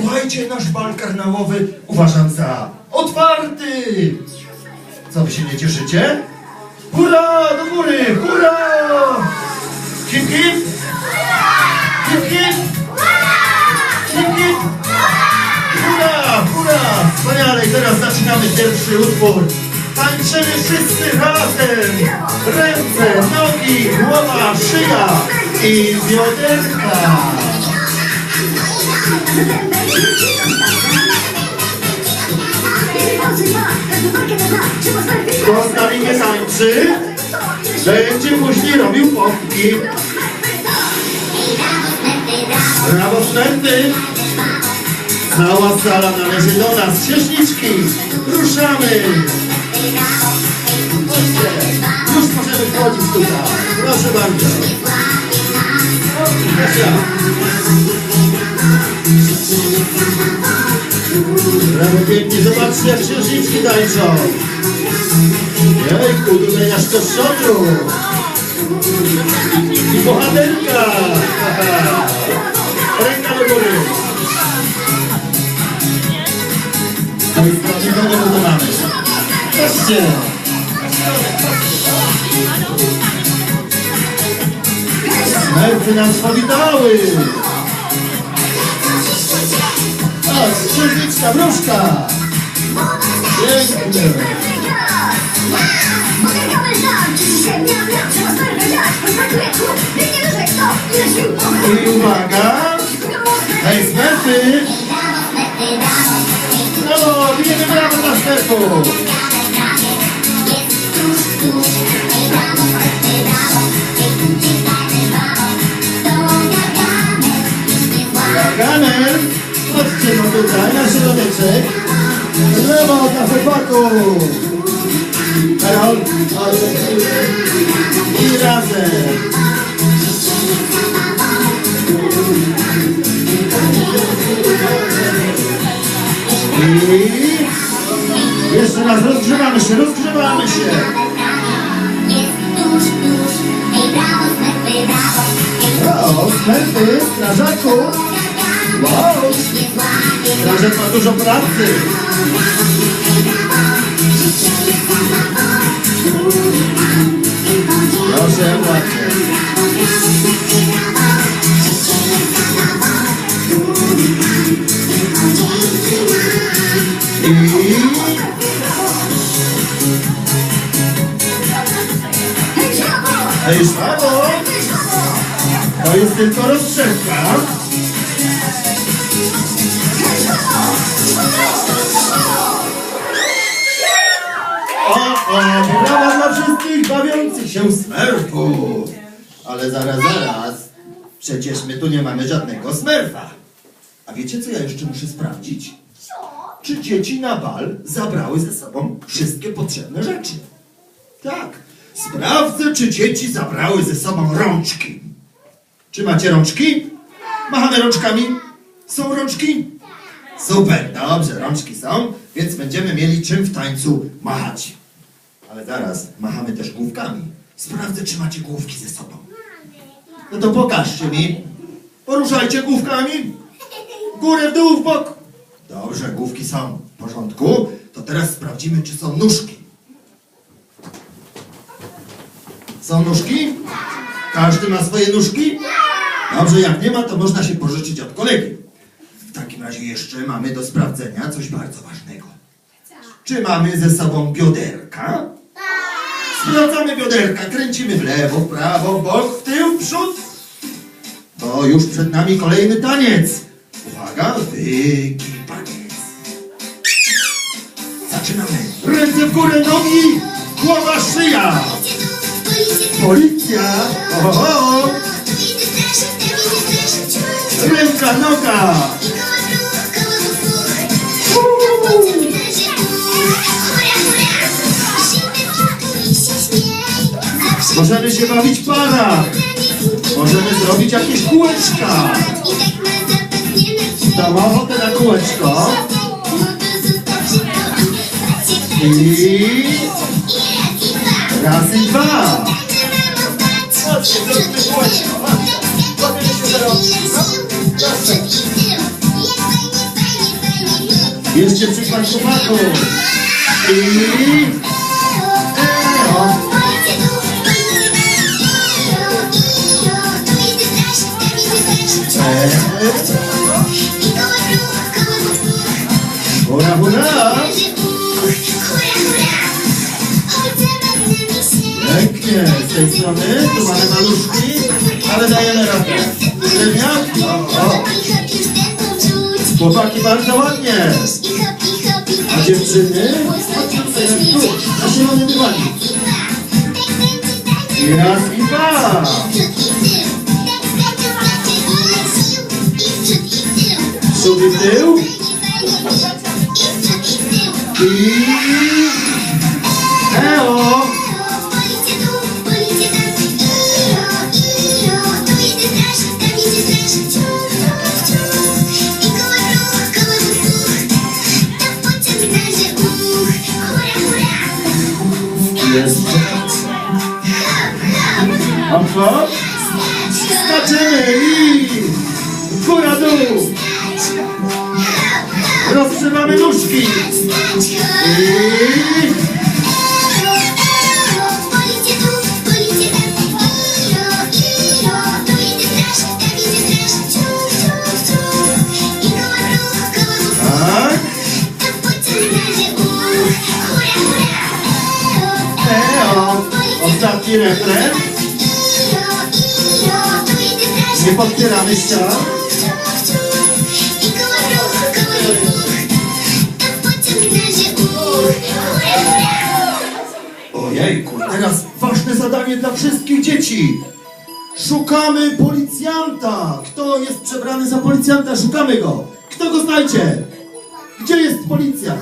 Słuchajcie, nasz bal karnałowy uważam za otwarty. Co wy się nie cieszycie? Hurra, do góry, hurra! Hip, hip! Hip, hip! Hip! Hurra! Wspaniale, teraz zaczynamy pierwszy utwór. Tańczymy wszyscy razem! Ręce, nogi, głowa, szyja i bioderka! Kto z nami nie tańczy, będzie później robił pompki. Brawo, Smerty! Cała sala należy do nas. Księżniczki, ruszamy! Już możemy wchodzić tutaj. Proszę bardzo. Kasia. Brawo, pięknie. Zobaczcie, jak księżniczki tańczą. Jejku, tutaj nasz kościotru. I bohaterka. Ręka do góry. To jest prawdziwego wykonamy. Patrzcie. Nerwy nas powitały. Patrz, księżniczka, wróżka. Pięknie. I uwaga. Hej, smerfy. Brawo, bijemy brawo dla smerfów. Chodźcie no tutaj, na środeczek. Brawo dla chłopaków. Karol. I razem. I jeszcze raz rozgrzewamy się, rozgrzewamy się. O, smerfy, strażaku. Wow, strażak ma dużo pracy. Proszę, ładnie. I Hej, szwało! To jest tylko rozgrzewka. Brawa dla wszystkich bawiących się smerfów. Ale zaraz, zaraz. Przecież my tu nie mamy żadnego smerfa. A wiecie, co ja jeszcze muszę sprawdzić? Czy dzieci na bal zabrały ze sobą wszystkie potrzebne rzeczy? Tak. Sprawdzę, czy dzieci zabrały ze sobą rączki. Czy macie rączki? Machamy rączkami. Są rączki? Super, dobrze, rączki są, więc będziemy mieli czym w tańcu machać. Ale zaraz, machamy też główkami. Sprawdzę, czy macie główki ze sobą. No to pokażcie mi. Poruszajcie główkami. Górę, w dół, w bok. Dobrze, główki są w porządku. To teraz sprawdzimy, czy są nóżki. Są nóżki? Każdy ma swoje nóżki? Dobrze, jak nie ma, to można się pożyczyć od kolegi. W takim razie jeszcze mamy do sprawdzenia coś bardzo ważnego. Czy mamy ze sobą bioderka? Sprawdzamy bioderka, kręcimy w lewo, w prawo, w bok, w tył, w przód. To już przed nami kolejny taniec. Uwaga, wygibaniec. Zaczynamy. Ręce w górę, nogi, głowa, szyja. Policja! Oho! Ręka, noga! Możemy się bawić w parach. Możemy zrobić jakieś kółeczka. Dam ochotę na kółeczko. I... Raz i dwa. Chodźcie, zróbmy kółeczko. Potem się zaraz. Jeszcze przykład chłopaków. I... Hura, hura! Pięknie, z tej strony tu mamy maluszki, ale dajemy radę. Ziemniak? O, o. Chłopaki bardzo ładnie. A dziewczyny? Patrzcie jak tu, na zielonym raz, i dwa. Przód i tył. I... Eo! Hop, hop. Skaczemy i... Góra, dół. Roztrzymamy nóżki. I... Tak. Eo. Ostatni refren. Nie podpieramy ścian. Ojejku, teraz ważne zadanie dla wszystkich dzieci. Szukamy policjanta. Kto jest przebrany za policjanta? Szukamy go. Kto go znajdzie? Gdzie jest policjant?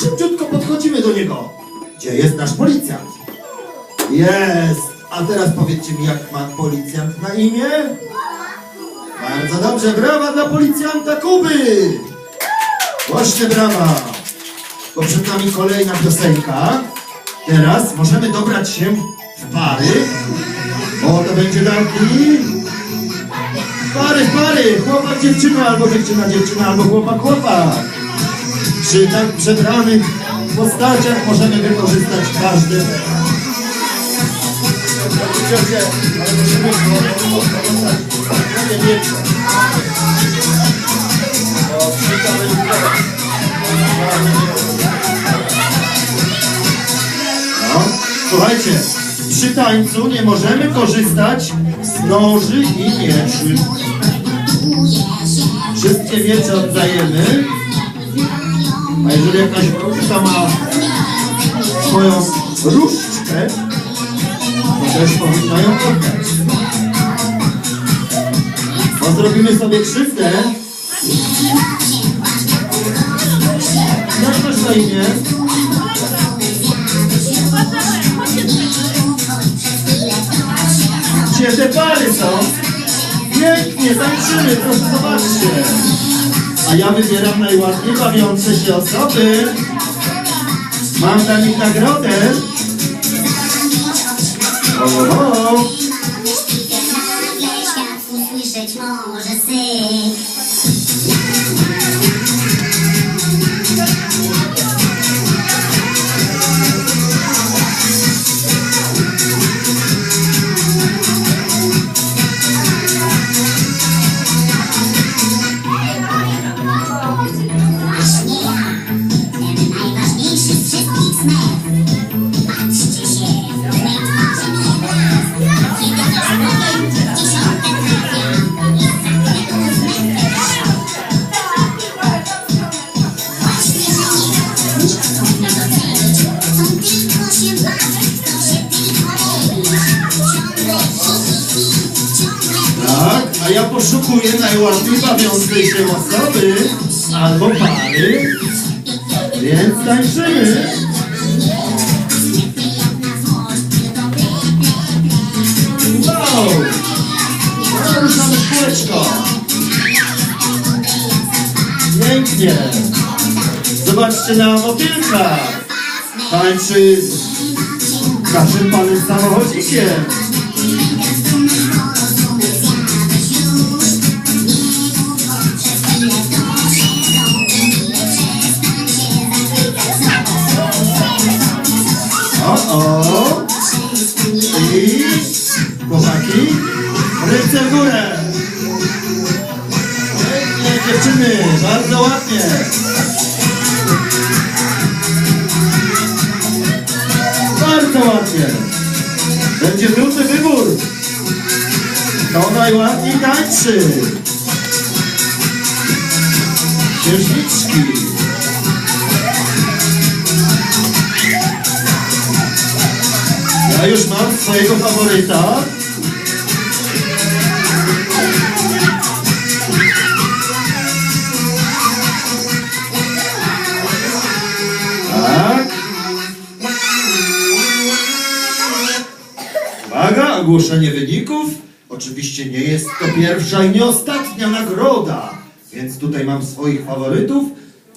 Szybciutko podchodzimy do niego. Gdzie jest nasz policjant? Jest. A teraz powiedzcie mi, jak ma policjant na imię? Bardzo dobrze. Brawa dla policjanta Kuby. Właśnie brawa. Bo przed nami kolejna piosenka. Teraz możemy dobrać się w pary. O, to będzie taki. Pary, pary. Chłopak, dziewczyna, albo dziewczyna, dziewczyna, albo chłopak, chłopak. Przy tak przebranych postaciach możemy wykorzystać każdy. Ciocie, ale słuchajcie, przy tańcu nie możemy korzystać z noży i mieczy. Wszystkie miecze oddajemy. A jeżeli jakaś wróżka ma swoją różdżkę, to też powinna ją oddać. Zrobimy sobie krzywdę. Jak masz na? Te pary są? Pięknie, tańczymy, proszę zobaczcie. A ja wybieram najładniej bawiące się osoby. Mam dla nich nagrodę. Oho. Usłyszeć Tak, a ja poszukuję najładniej bawiącej się osoby albo pary. Więc tańczymy. Wow! Ruszamy kółeczko. Pięknie. Zobaczcie na motylka. Tańczy z naszym panem samochodzikiem. O, o. I ręce w górę. Pięknie dziewczyny, bardzo ładnie. Będzie trudny wybór. Kto najładniej tańczy? Księżniczki. Ja już mam swojego faworyta. Ogłoszenie wyników. Oczywiście nie jest to pierwsza i nie ostatnia nagroda, więc tutaj mam swoich faworytów.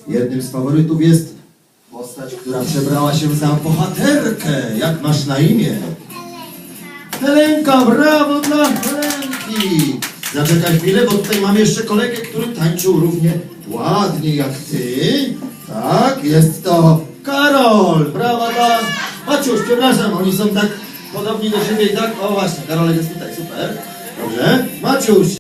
Jednym z faworytów jest postać, która przebrała się za bohaterkę. Jak masz na imię? Helenka, brawo dla Helenki! Zaczekaj chwilę, bo tutaj mam jeszcze kolegę, który tańczył równie ładnie jak ty. Tak, jest to Karol! Brawa dla... Maciuś, przepraszam, oni są tak podobni do siebie tak... O właśnie, Karolek jest tutaj, super. Dobrze. Maciuś,